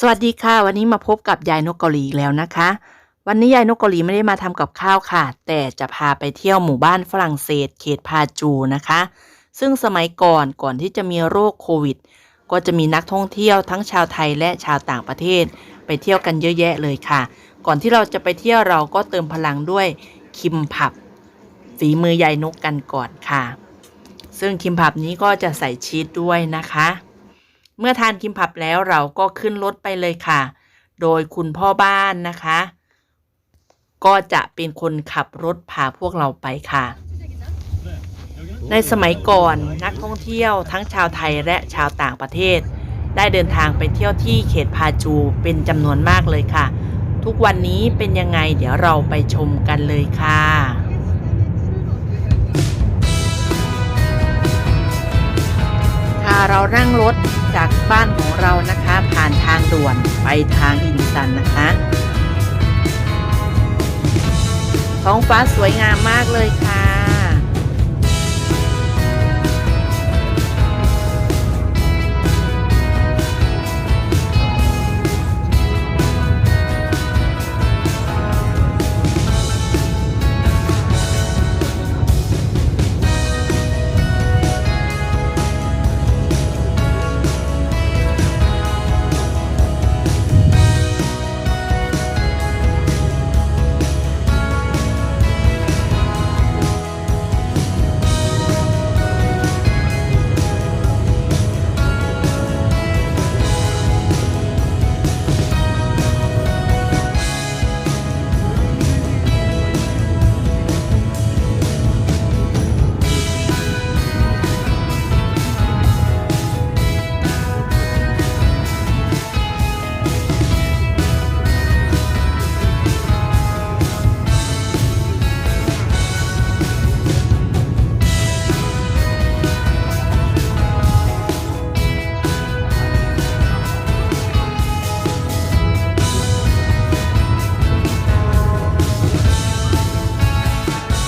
สวัสดีค่ะ วันนี้มาพบกับยายนกเกาหลีอีกแล้วนะคะ วันนี้ยายนกเกาหลีไม่ได้มาทำกับข้าวค่ะ แต่จะพาไปเที่ยวหมู่บ้านฝรั่งเศส เขตพาจูนะคะ ซึ่งสมัยก่อนก่อนที่จะมีโรคโควิด ก็จะมีนักท่องเที่ยวทั้งชาวไทยและชาวต่างประเทศ ไปเที่ยวกันเยอะแยะเลยค่ะ ก่อนที่เราจะไปเที่ยวเราก็เติมพลังด้วยคิมผับฝีมือยายนกกันก่อนค่ะ ซึ่งคิมผับนี้ก็จะใส่ชีสด้วยนะคะ เมื่อทานคิมผับแล้วเราก็ขึ้นรถไปเลยค่ะ โดยคุณพ่อบ้านนะคะ ก็จะเป็นคนขับรถพาพวกเราไปค่ะ ในสมัยก่อนนักท่องเที่ยวทั้งชาวไทยและชาวต่างประเทศ ได้เดินทางไปเที่ยวที่เขตพาจูเป็นจำนวนมากเลยค่ะ ทุกวันนี้เป็นยังไงเดี๋ยวเราไปชมกันเลยค่ะ ค่ะเรานั่งรถจากบ้านของเรานะคะ ผ่านทางด่วนไปทางอินซันนะคะท้องฟ้าสวยงามมากเลยค่ะ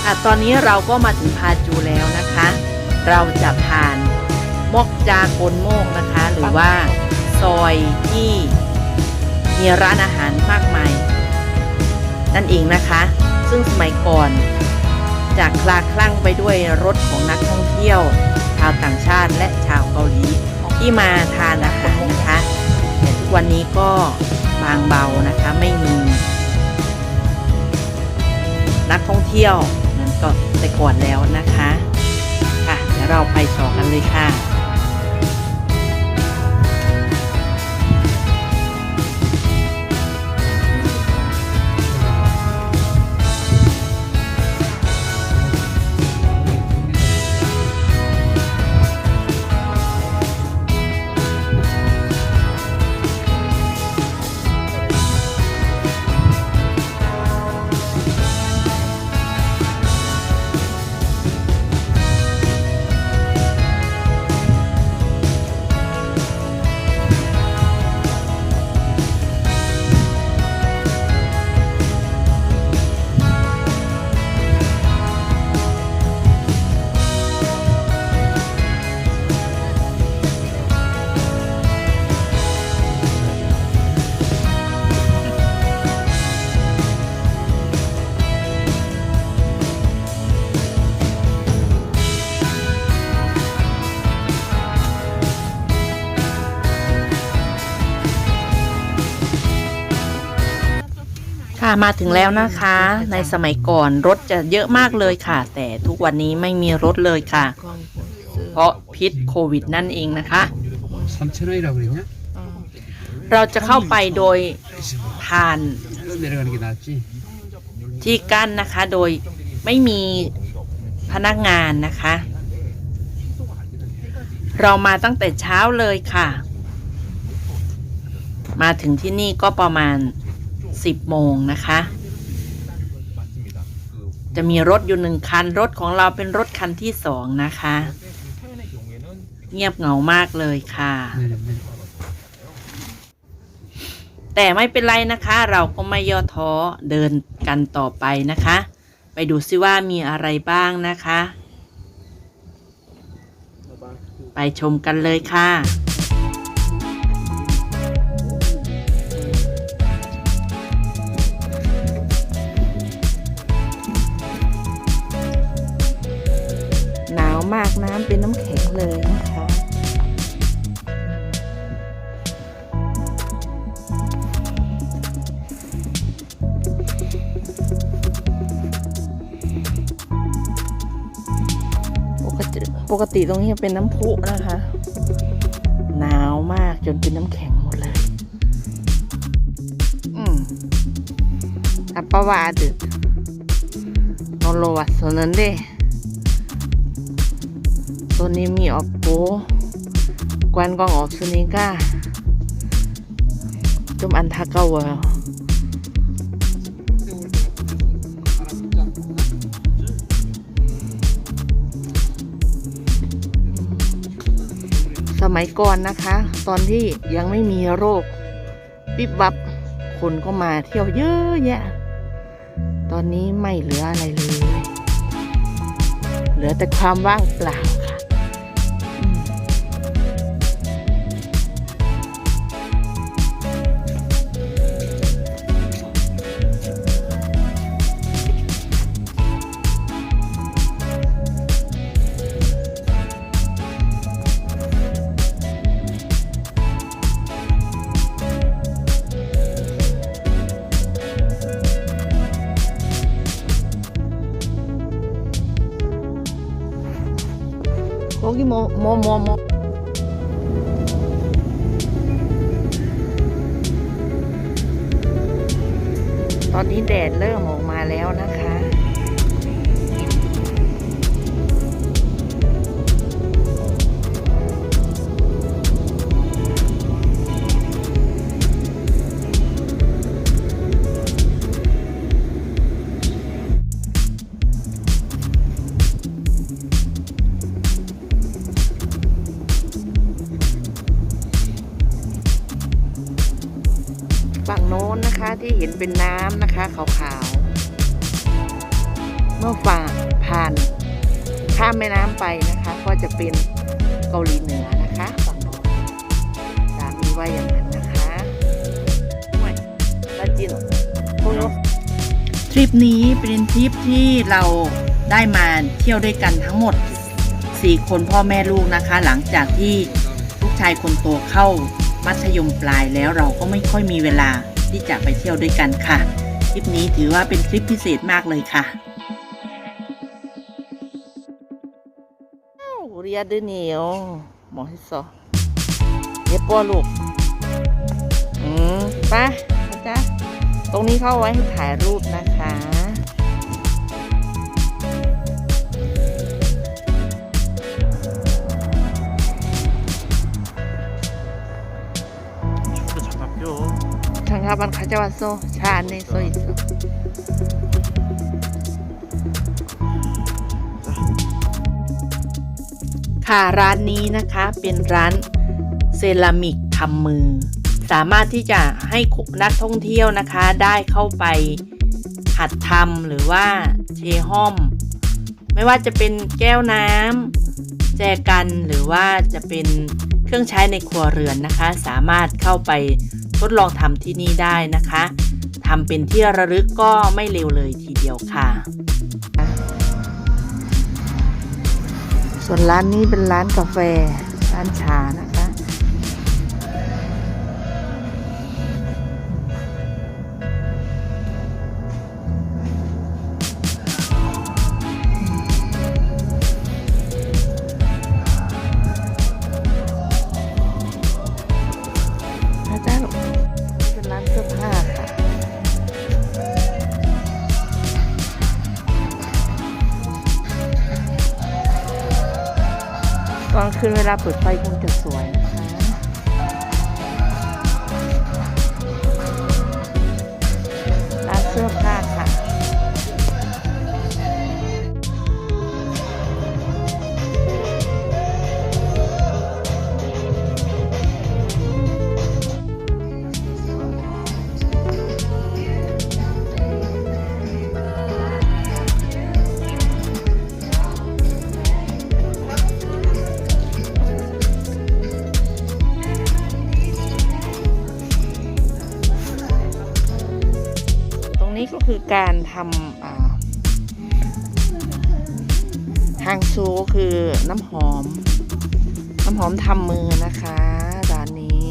ค่ะตอนนี้เราก็มาถึงพาจูแล้วนะคะ เราจะผ่านมอกจากนโมกนะคะ หรือว่าซอยที่มีร้านอาหารมากมาย นั่นเองนะคะ ซึ่งสมัยก่อนจากคลาคลั่งไปด้วยรถของนักท่องเที่ยว ชาวต่างชาติและชาวเกาหลีที่มาทานอาหารนะคะแต่ทุกวันนี้ก็บางเบานะคะไม่มีนักท่องเที่ยว นั้นก็แต่ก่อนแล้วนะคะ ค่ะเดี๋ยวเราไปต่อกันเลยค่ะ มาถึงแล้วนะคะ ในสมัยก่อนรถจะเยอะมากเลยค่ะ แต่ทุกวันนี้ไม่มีรถเลยค่ะ เพราะพิษโควิดนั่นเองนะคะ เราจะเข้าไปโดยผ่านที่กั้นนะคะโดยไม่มีพนักงานนะคะ เรามาตั้งแต่เช้าเลยค่ะ มาถึงที่นี่ก็ประมาณ 10โมงนะคะ จะมีรถอยู่หนึ่งคัน รถของเราเป็นรถคันที่สองนะคะ เงียบเหงามากเลยค่ะ,แต่ไม่เป็นไรนะคะ เราก็ไม่ย่อท้อเดินกันต่อไปนะคะ ไปดูซิว่ามีอะไรบ้างนะคะ ไปชมกันเลยค่ะ มากน้ำเป็นน้ำแข็งเลยนะคะปกติปกติตรงนี้เป็นน้ำพุนะคะ หนาวมากจนเป็นน้ำแข็งหมดเลย อืมอัปปาวาดึนอนโลวัสนันเด ตัวนี้มีออกโปกวนกองออกสนิก้าจุมอันทากาวสมัยก่อนนะคะ ตอนที่ยังไม่มีโรคปิบวับคนก็มาเที่ยวเยอะแยะ ตอนนี้ไม่เหลืออะไรเลย เหลือแต่ความว่างเปล่า อนนี้แดดเริ่มออกมาแล้วนะคะ ที่เห็นเป็นน้ำนะคะขาวๆ เมื่อฝ่าผ่านข้ามแม่น้ำไปนะคะ ก็จะเป็นเกาหลีเหนือนะคะฝั่งโน้นสามีว่าอย่างนั้นนะคะไม่ตาจินโอ้โหทริปนี้เป็นทริปที่เราได้มาเที่ยวด้วยกันทั้งหมด 4 คนพ่อแม่ลูกนะคะ หลังจากที่ลูกชายคนโตเข้ามัธยมปลายแล้วเราก็ไม่ค่อยมีเวลา ที่จะไปเที่ยวด้วยกันค่ะ คลิปนี้ถือว่าเป็นคลิปพิเศษมากเลยค่ะเรียดเหนียวหมอที่สอเย็บปัวลูก อืมไปนะจ๊ะตรงนี้เข้าไว้ให้ถ่ายรูปนะคะ 장갑은 가져왔어. 차 안에 써 있어.ค่ะร้านนี้นะคะเป็นร้านเซรามิกทำมือ สามารถที่จะให้นักท่องเที่ยวนะคะ ได้เข้าไปหัดทำหรือว่าเชห้อม ไม่ว่าจะเป็นแก้วน้ำแจกันหรือว่าจะเป็นเครื่องใช้ในครัวเรือนนะคะ สามารถเข้าไป ทดลองทำที่นี่ได้นะคะทำเป็นที่ระลึกก็ไม่เร็วเลยทีเดียวค่ะ ส่วนร้านนี้เป็นร้านกาแฟ ร้านชานะ ลาเปิดไฟคงจะสวย การทำอ่าทางซูคือน้ำหอม น้ำหอมทำมือนะคะร้านนี้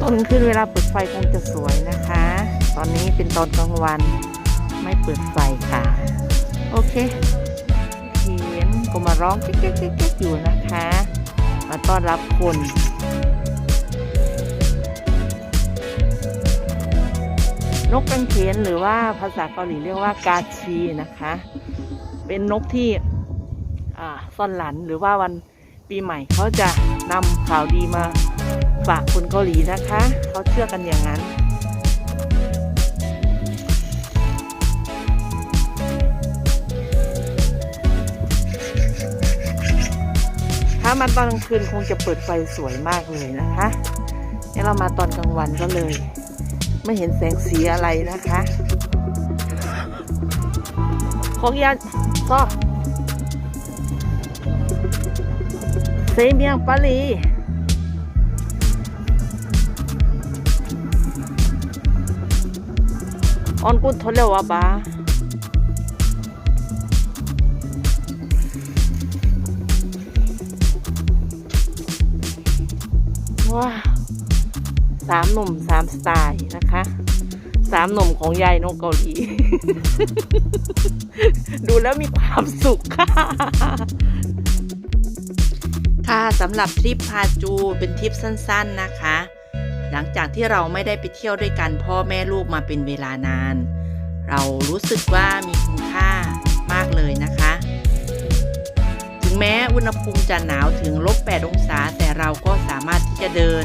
ตอนคืนเวลาเปิดไฟคงจะสวยนะ ตอนนี้เป็นตอนกลางวันไม่เปิดไฟค่ะ โอเคเขียนก็มาร้องเก๊กๆๆๆอยู่นะคะ มาต้อนรับคนนกกังเขนหรือว่าภาษาเกาหลีเรียกว่ากาชีนะคะ เป็นนกที่ซ่อนหลันหรือว่าวันปีใหม่เขาจะนำข่าวดีมาฝากคนเกาหลีนะคะ เขาเชื่อกันอย่างนั้น มาตอนกลางคืนคงจะเปิดไฟสวยมากเลยนะคะนี่เรามาตอนกลางวันก็เลย ไม่เห็นแสงสีอะไรนะคะของยาก็เซเมียงปาลีออนกุดทเลวะบา ว้าวสามหนุ่มสามสไตล์นะคะสามหนุ่มของยายนกเกาหลี ดูแล้วมีความสุขค่ะ ค่ะสำหรับทริปพาจูเป็นทริปสั้น ๆนะคะ หลังจากที่เราไม่ได้ไปเที่ยวด้วยกันพ่อแม่ลูกมาเป็นเวลานาน เรารู้สึกว่ามีคุณค่ามากเลยนะคะ ถึงแม้อุณหภูมิจะหนาวถึงลบ 8 องศา แต่เราก็สามารถที่จะเดิน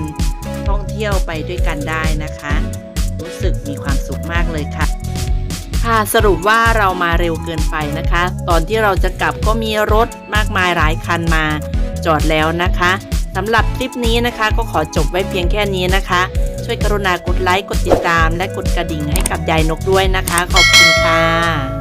ท่องเที่ยวไปด้วยกันได้นะคะ รู้สึกมีความสุขมากเลยค่ะ ค่ะสรุปว่าเรามาเร็วเกินไปนะคะ ตอนที่เราจะกลับก็มีรถมากมายหลายคันมาจอดแล้วนะคะสำหรับคลิปนี้นะคะก็ขอจบไว้เพียงแค่นี้นะคะ ช่วยกรุณากดไลค์กดติดตาม และกดกระดิ่งให้กับยายนกด้วยนะคะ ขอบคุณค่ะ